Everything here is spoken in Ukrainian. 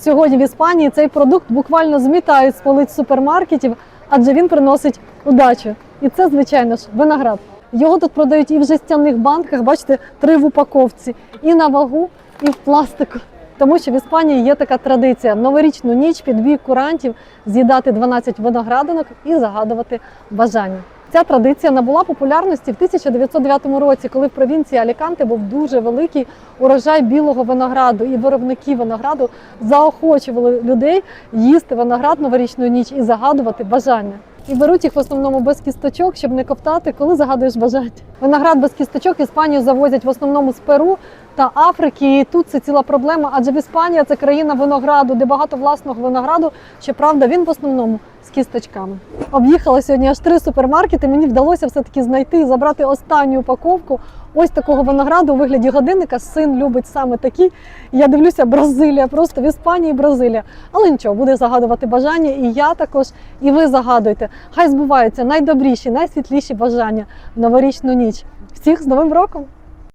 Сьогодні в Іспанії цей продукт буквально змітають з полиць супермаркетів, адже він приносить удачу. І це, звичайно ж, виноград. Його тут продають і в жестяних банках, бачите, три в упаковці, і на вагу, і в пластику. Тому що в Іспанії є така традиція новорічну ніч під бій курантів з'їдати 12 виноградинок і загадувати бажання. Ця традиція набула популярності в 1909 році, коли в провінції Аліканте був дуже великий урожай білого винограду, і виробники винограду заохочували людей їсти виноград новорічну ніч і загадувати бажання. І беруть їх в основному без кісточок, щоб не ковтати, коли загадуєш бажання. Виноград без кісточок Іспанію завозять в основному з Перу та Африки. І тут це ціла проблема, адже в Іспанія це країна винограду, де багато власного винограду. Щоправда, він в основному з кісточками. Об'їхала сьогодні аж три супермаркети. Мені вдалося все-таки знайти і забрати останню упаковку. Ось такого винограду у вигляді годинника. Син любить саме такі. Я дивлюся, Бразилія, просто в Іспанії Бразилія. Але нічого, буде загадувати бажання, і я також, і ви загадуйте. Хай збуваються найдобріші, найсвітліші бажання в новорічну ніч. Всіх з Новим роком!